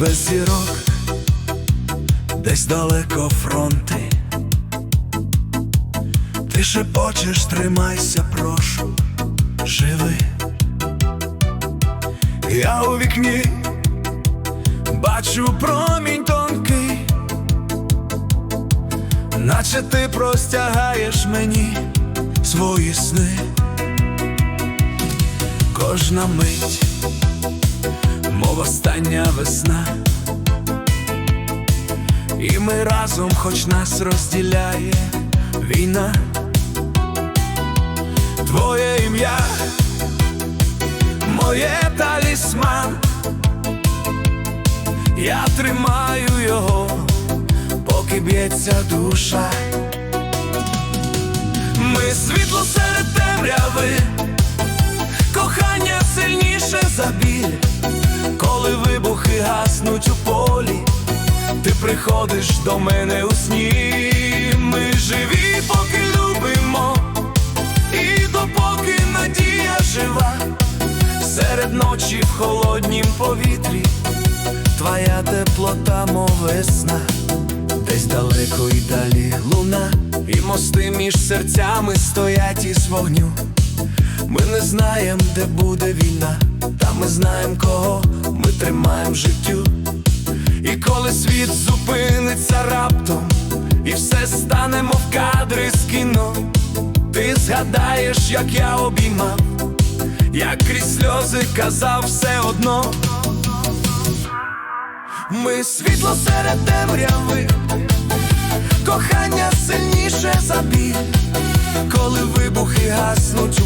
без зірок, десь далеко фронти. Ти шепочеш, тримайся, прошу, живи. Я у вікні бачу промінь тонкий, наче ти простягаєш мені свої сни. Кожна мить, мов остання весна. І ми разом, хоч нас розділяє війна, твоє ім'я, моє талісман, я тримаю його, поки б'ється душа. Ми світло серед темряви, кохання сильніше за біль, приходиш до мене у сні. Ми живі, поки любимо, і допоки надія жива, серед ночі в холоднім повітрі, твоя теплота, мов весна. Десь далеко і далі луна, і мости між серцями стоять із вогню. Ми не знаємо, де буде війна, та ми знаємо, кого ми тримаємо життю. І коли світ зупиниться раптом, і все стане, мов кадри з кіно, ти згадаєш, як я обіймав, як крізь сльози казав все одно. Ми світло серед темряви, кохання сильніше за біль, коли вибухи гаснуть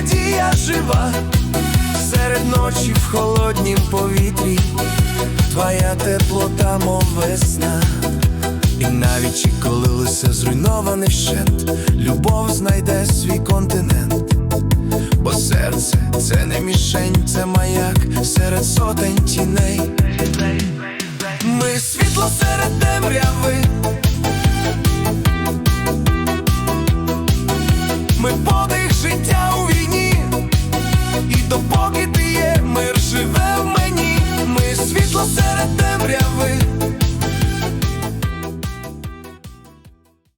надія жива, серед ночі в холоднім повітрі, твоя теплота, мов весна. І навіть коли лисе зруйноване вщент, любов знайде свій континент, бо серце це не мішень, це маяк серед сотень тіней. Ми світло серед темряви, темряви.